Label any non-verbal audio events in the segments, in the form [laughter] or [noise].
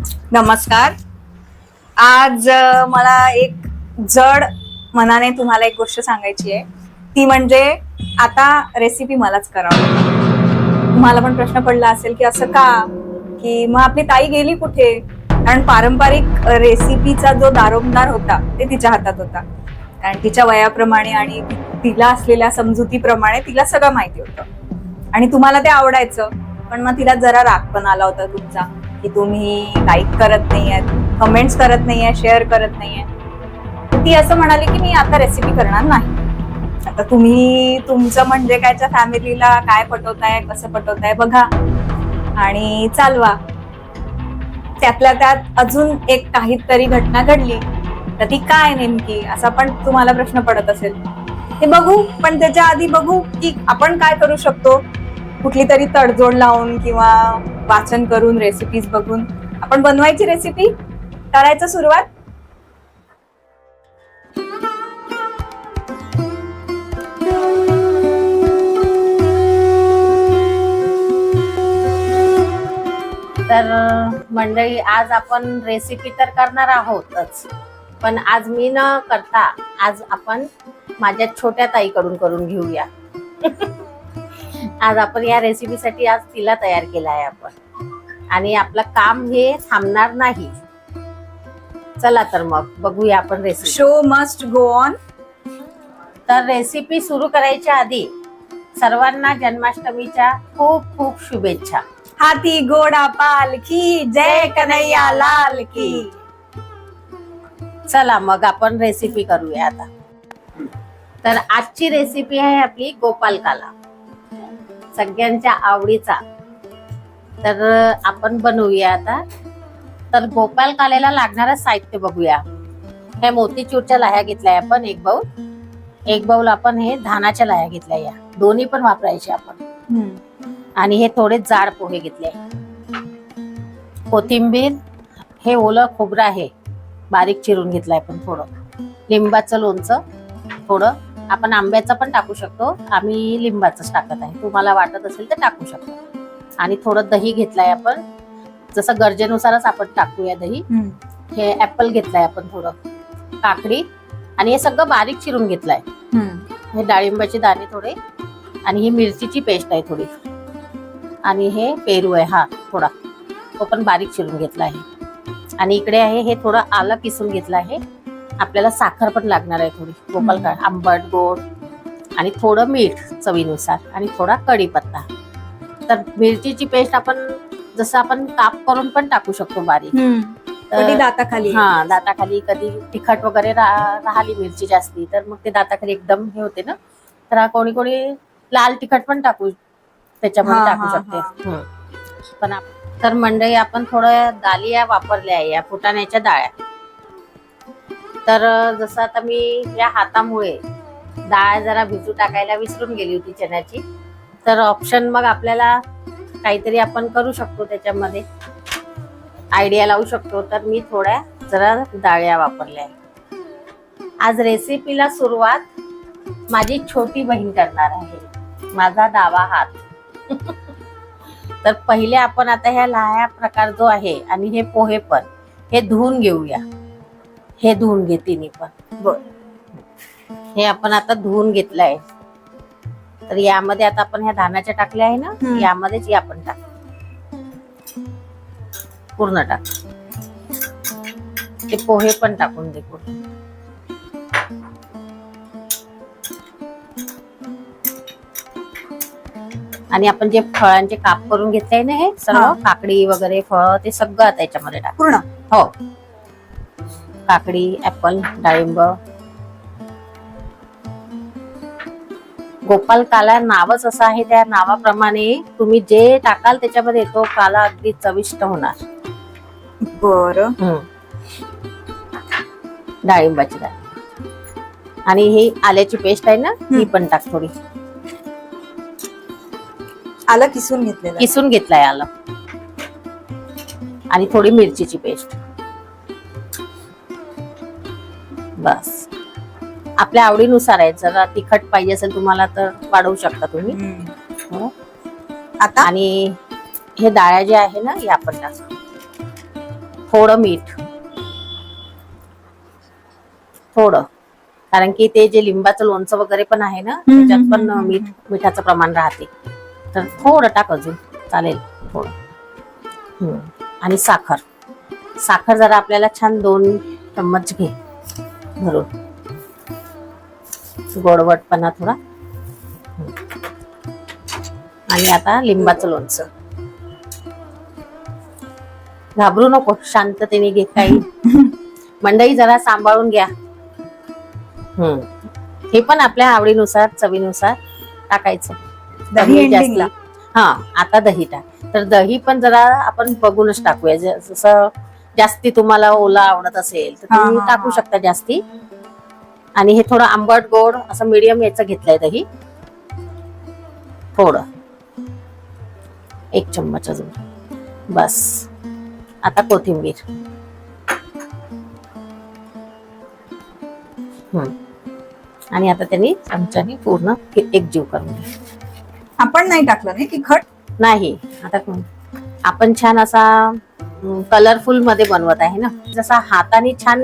नमस्कार. आज मला एक जड मनाने तुम्हाला एक गोष्ट सांगायची आहे. ती म्हणजे आता रेसिपी मलाच करावं तुम्हाला पण प्रश्न पडला असेल की असं का? की मग आपली ताई गेली कुठे? कारण पारंपरिक रेसिपीचा जो दारोमदार होता ते तिच्या हातात होता. कारण तिच्या वयाप्रमाणे आणि तिला असलेल्या समजुतीप्रमाणे तिला सगळं माहिती होतं. आणि तुम्हाला ते आवडायचं पण मग तिला जरा राग पण आला होता तुमचा. की तुम्ही लाईक करत नाहीयेत कमेंट्स करत नाहीये शेअर करत नाहीये आहे ती असं म्हणाली की मी आता रेसिपी करणार नाही. आता तुम्ही तुमचं म्हणजे कायच्या फॅमिलीला काय पटवताय कसं पटवताय बघा. आणि चालवा. त्यातल्या त्यात अजून एक काहीतरी घटना घडली. तर ती काय नेमकी? असा पण तुम्हाला प्रश्न पडत असेल. ते बघू पण त्याच्या आधी बघू की आपण काय करू शकतो? कुठली तरी तडजोड लावून किंवा वाचन करून रेसिपीज बघून. आपण बनवायची रेसिपी करायचं सुरुवात? तर मंडळी आज आपण रेसिपी तर करणार आहोतच. पण आज मी न करता आज आपण माझ्या छोट्या ताईकडून करून घेऊया. [laughs] आज आपण या रेसिपीसाठी आज तिला तयार केला आहे आपण. आणि आपलं काम हे थांबणार नाही. चला तर मग बघूया आपण recipe show must go on तर रेसिपी सुरू करायच्या आधी सर्वांना जन्माष्टमीच्या खूप खूप शुभेच्छा. हाती घोडा पालखी जय कन्हैया लाल की. चला मग आपण रेसिपी करूया आता. तर आजची रेसिपी आहे आपली गोपाल काला सगळ्यांच्या आवडीचा. तर आपण बनवूया आता. तर गोपाल कालेला लागणारं साहित्य बघूया. हे मोतीचूरच्या लाह्या घेतल्या आपण एक बाऊल. एक बाऊल आपण हे धानाच्या लाह्या घेतल्या या. दोन्ही पण वापरायचे आपण. आणि हे थोडे जाड पोहे घेतले. कोथिंबीर हे ओलं खोबरं आहे. बारीक चिरून घेतलंय पण थोडं. लिंबाचं लोणचं थोडं. आपण आंब्याचं पण टाकू शकतो. आम्ही लिंबाचंच टाकत आहे. तुम्हाला वाटत असेल तर टाकू शकतो. आणि थोडं दही घेतलंय आपण. जसं गरजेनुसारच आपण टाकूया दही. हे ऍपल घेतलंय आपण थोडं. काकडी. आणि हे सगळं बारीक चिरून घेतलंय. हे डाळिंबाचे दाणे थोडे. आणि ही मिरचीची पेस्ट आहे थोडी. आणि हे पेरू आहे हा थोडा. तो पण बारीक चिरून घेतला आहे. आणि इकडे आहे हे थोडं आलं किसून घेतलं आहे. आपल्याला साखर पण लागणार आहे थोडी. गोपाल आंबट गोड. आणि थोडं मीठ चवीनुसार. आणि थोडा कढीपत्ता. तर मिरचीची पेस्ट आपण जसं आपण काप करून पण टाकू शकतो बारीक. कधी दाताखाली? हा दाताखाली कधी तिखट वगैरे रा- राहिली मिरची जास्ती तर मग ते दाताखाली एकदम हे होते ना तर हा कोणी कोणी लाल तिखट पण टाकू त्याच्यामध्ये हा, टाकू हा, शकते. हम्म. पण आप- तर मंडळी आपण थोड्या दालिया वापरल्या आहे या फुटाण्याच्या डाळ्या. तर अं, जसं आता मी या हातामुळे डाळ जरा भिजू टाकायला विसरून गेली होती चण्याची तर ऑप्शन मग आपल्याला काहीतरी आपण करू शकतो त्याच्यामध्ये. आयडिया लावू शकतो. तर मी थोड्या जरा डाळ्या वापरल्या आज रेसिपीला सुरुवात माझी छोटी बहीण करणार आहे. माझा दावा हात. [laughs] तर पहिले आपण आता ह्या लाह्या प्रकार जो आहे आणि हे पोहे पण हे धुवून घेऊया. हे धुवून घेते मी पण. बर. हे आपण आता धुवून घेतलं आहे तर यामध्ये आता आपण ह्या धानाच्या टाकल्या आहे ना. यामध्येच हे आपण टाक. पूर्ण टाक. ते पोहे पण टाकून दे पूर्ण. आणि आपण जे फळांचे काप करून घेतले ना हे सर्व. काकडी वगैरे फळ ते सगळं आता याच्यामध्ये टाक. पूर्ण. हो. काकडी ऍपल डाळिंब गोपाल काला नावच असं आहे. त्या नावाप्रमाणे तुम्ही जे टाकाल त्याच्यामध्ये तो काला अगदी चविष्ट होणार. बर. डाळिंबाची डाळ. आणि ही आल्याची पेस्ट आहे ना ही. पण टाक थोडी. आलं किसून घेतलेलं किसून घेतलाय आलं. आणि थोडी मिरचीची पेस्ट बस. आपल्या आवडीनुसार आहे जरा तिखट पाहिजे असेल तुम्हाला तर वाढवू शकता तुम्ही. हो. आता? आणि हे डाळ्या जे आहे ना आपण टाकू. थोडं मीठ. थोडं. कारण की ते जे लिंबाचं लोणचं वगैरे पण आहे ना हम्म, त्याच्यात हम्म, पण हम्म, मीठ मिठाचं प्रमाण राहते. तर थोडं टाक अजून. चालेल. थोडं. हम्म. आणि साखर. साखर जरा आपल्याला छान दोन चम्मच घे. भरून. गोडवटपणा थोडा. आणि आता लिंबाचं लोणचं घाबरू नको शांततेने घे काही [laughs] मंडई जरा सांभाळून घ्या हम्म. हे पण आपल्या आवडीनुसार चवीनुसार टाकायचं दही. जास्ती हा आता दही टाक तर दही पण जरा आपण बघूनच टाकूया जसं जास्ती तुम्हाला ओला आवडत असेल तर तुम्ही टाकू. शकता जास्ती आणि हे थोडं आंबट गोड असं मीडियम याचं घेतलंय दही. थोडं. एक चम्मच अजून बस. आता कोथिंबीर. आणि आता त्यांनी चमच्याने पूर्ण एकजीव करून घे. आपण नाही टाकलं नाही तिखट नाही. आता आपण छान असा कलरफुलमध्ये बनवत आहे ना. जसा हाताने छान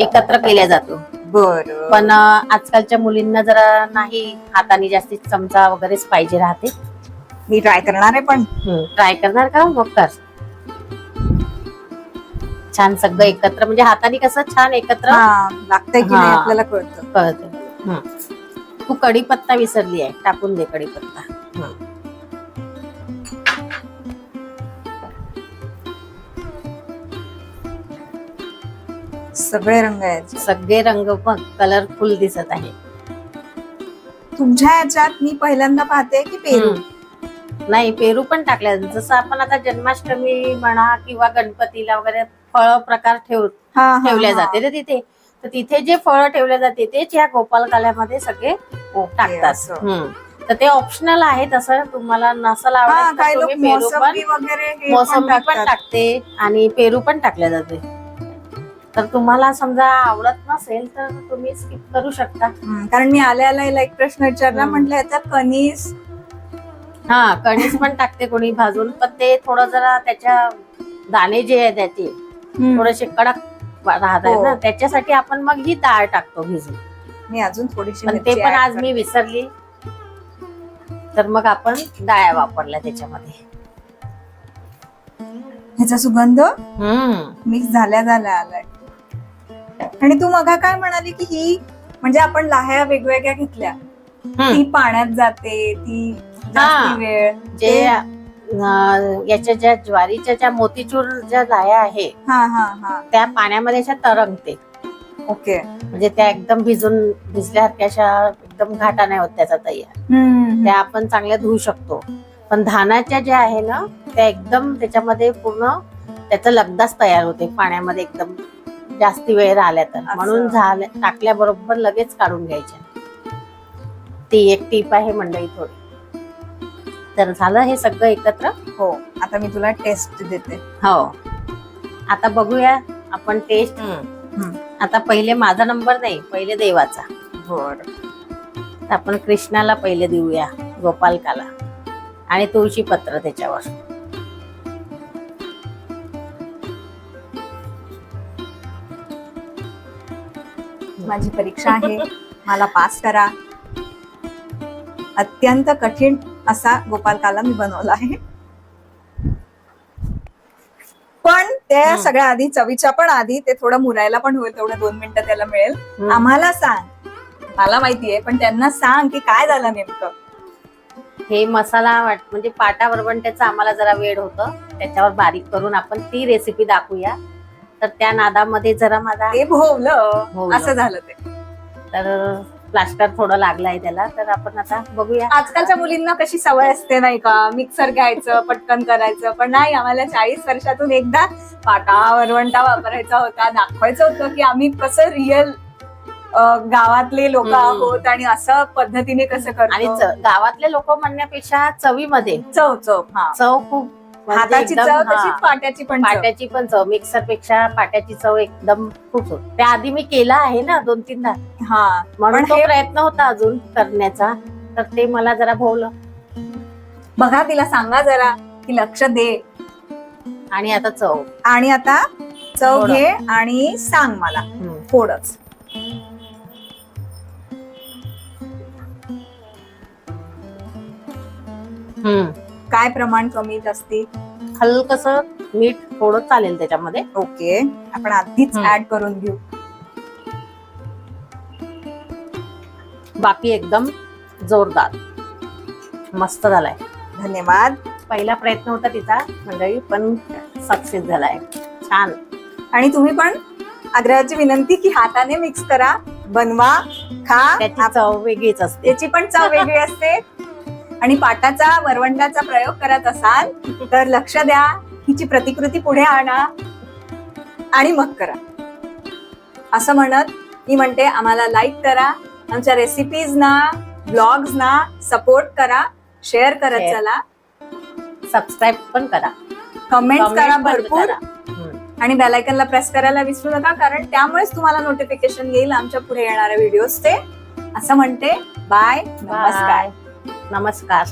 एकत्र केल्या जातो. बर. पण अं, आजकालच्या मुलींना जरा नाही हाताने जास्तीत चमचा वगैरेच पाहिजे राहते. मी ट्राय करणार आहे पण. ट्राय करणार का? मग कर. छान सगळं एकत्र म्हणजे हाताने कसं छान एकत्र. हा लागतंय की नाही हा. आपल्याला कळतं. कळत. तू कढीपत्ता विसरली आहे. टाकून दे कढीपत्ता. हं. सगळे रंग आहेत सगळे रंग पण कलरफुल दिसत आहे तुमच्या याच्यात मी पहिल्यांदा पाहते की पेरू. नाही पेरू पण टाकल्या जसं आपण आता जन्माष्टमी म्हणा किंवा गणपतीला वगैरे फळ प्रकार ठेव हा, हा, ठेवल्या हा. जाते ना तिथे तर तिथे जे फळ ठेवले जाते तेच या गोपालकाल्यामध्ये सगळे टाकतात असं. हम्म. तर ते ऑप्शनल आहे तसं तुम्हाला नसल हा आवडत काही तर लोक तुम्ही पेरू पण मोसंबी वगैरे हे पण मोसंबी पण टाकतात. टाकते आणि पेरू पण टाकल्या जाते तर तुम्हाला समजा आवडत नसेल तर तुम्ही स्किप करू शकता. कारण मी आल्या आल्या हिला एक प्रश्न विचारला. म्हटलं याच्यात कणीस? हा कणीस पण टाकते कोणी भाजून पण ते थोडं जरा त्याच्या दाणे जे आहे त्याचे थोडेसे कडक राहत आहेत हो. ना त्याच्यासाठी आपण मग ही डाळ टाकतो भिजून. मी अजून थोडीशी ते पण आज मी विसरली. तर मग आपण डाळ्या वापरल्या त्याच्यामध्ये. ह्याचा सुगंध मिक्स झाल्या झाल्या आलाय. आणि तू मगा काय म्हणाली की ही म्हणजे आपण लाह्या वेगवेगळ्या घेतल्या. ती पाण्यात जाते ती. जास्ती वेळ. जे अं, याच्या ज्या ज्वारीच्या ज्या मोतीचूर ज्या लाया आहे हा हा हा. त्या पाण्यामध्ये अशा तरंगते. ओके. म्हणजे त्या एकदम भिजून भिजल्यासारख्या अशा एकदम घाटा नाही होत त्याचा तयार. त्या आपण चांगल्या धुवू शकतो. पण धानाच्या ज्या आहे ना त्या एकदम त्याच्यामध्ये पूर्ण त्याचा लगदाच तयार होते पाण्यामध्ये एकदम. जास्ती वेळ राहिल्या तर. म्हणून झाल्या टाकल्याबरोबर लगेच काढून घ्यायच्या ती एक टीप आहे मंडळी थोडी. तर झालं हे सगळं एकत्र? हो आता मी तुला टेस्ट देते. हो. आता बघूया आपण टेस्ट आता पहिले माझा नंबर नाही पहिले देवाचा. बर. आपण कृष्णाला पहिले देऊया गोपालकाला. आणि तुळशी पत्र त्याच्यावर. माझी परीक्षा आहे. मला पास करा. अत्यंत कठीण असा गोपालकाला मी बनवला आहे. पण त्या. सगळ्या आधी चवीच्या पण आधी ते थोडं मुरायला पण होईल तेवढं दोन मिनिटं त्याला मिळेल. आम्हाला सांग. मला माहितीये पण त्यांना सांग की काय झालं नेमकं. हे मसाला वाट म्हणजे पाटा त्याचा आम्हाला जरा वेळ होतं. त्याच्यावर बारीक करून आपण ती रेसिपी दाखवूया. तर त्या नादामध्ये जरा माझा ते भोवलं. भोवलं. असं झालं ते. तर प्लास्टर थोडं लागलंय त्याला. तर आपण आता बघूया. आजकालच्या मुलींना कशी सवय असते नाही का? मिक्सर घ्यायचं पटकन करायचं. पण नाही आम्हाला चाळीस वर्षातून एकदा पाटा वरवंटा वापरायचा होता. दाखवायचं होतं की आम्ही कसं रिअल गावातले लोक हम्म. आहोत आणि असं पद्धतीने कसं आणि करतो. च- गावातले लोक म्हणण्यापेक्षा चवीमध्ये. चव चव. हा. चव खूप हाताची एकदम, चव तशी. पाट्याची पण चव. पाट्याची पण चव मिक्सरपेक्षा पाट्याची चव एकदम खूप होत त्या आधी मी केला आहे ना दोन तीनदा हा म्हणून पण तो हे- प्रयत्न होता अजून करण्याचा तर ते मला जरा भोवलं बघा तिला सांगा जरा की लक्ष दे आणि आता चव आणि आता चव थोडं. घे आणि सांग मला हम्म. थोडंच हम्म. काय प्रमाण कमी जास्ती? हलकस मीठ थोडं चालेल त्याच्यामध्ये. ओके. आपण आधीच. ऍड करून घेऊ. बाकी एकदम जोरदार. मस्त झालाय. धन्यवाद. पहिला प्रयत्न होता तिचा मंडळी पण सक्सेस झालाय. छान. आणि तुम्ही पण आग्रहाची विनंती की हाताने मिक्स करा बनवा खा. त्याची चव वेगळीच असते. त्याची पण चव वेगळी असते. [laughs] आणि पाटाचा वरवंटाचा प्रयोग करत असाल तर लक्ष द्या. हिची प्रतिकृती पुढे आणा आणि मग करा. असं म्हणत मी म्हणते आम्हाला लाईक करा. आमच्या रेसिपीज ना ब्लॉग्स ना सपोर्ट करा. शेअर करत. चला. सबस्क्राईब पण करा. कमेंट करा भरपूर. आणि बेलायकनला प्रेस करायला विसरू नका कारण त्यामुळेच तुम्हाला नोटिफिकेशन येईल आमच्या पुढे येणाऱ्या व्हिडिओजचे असं म्हणते. बाय नमस्कार. नमस्कार.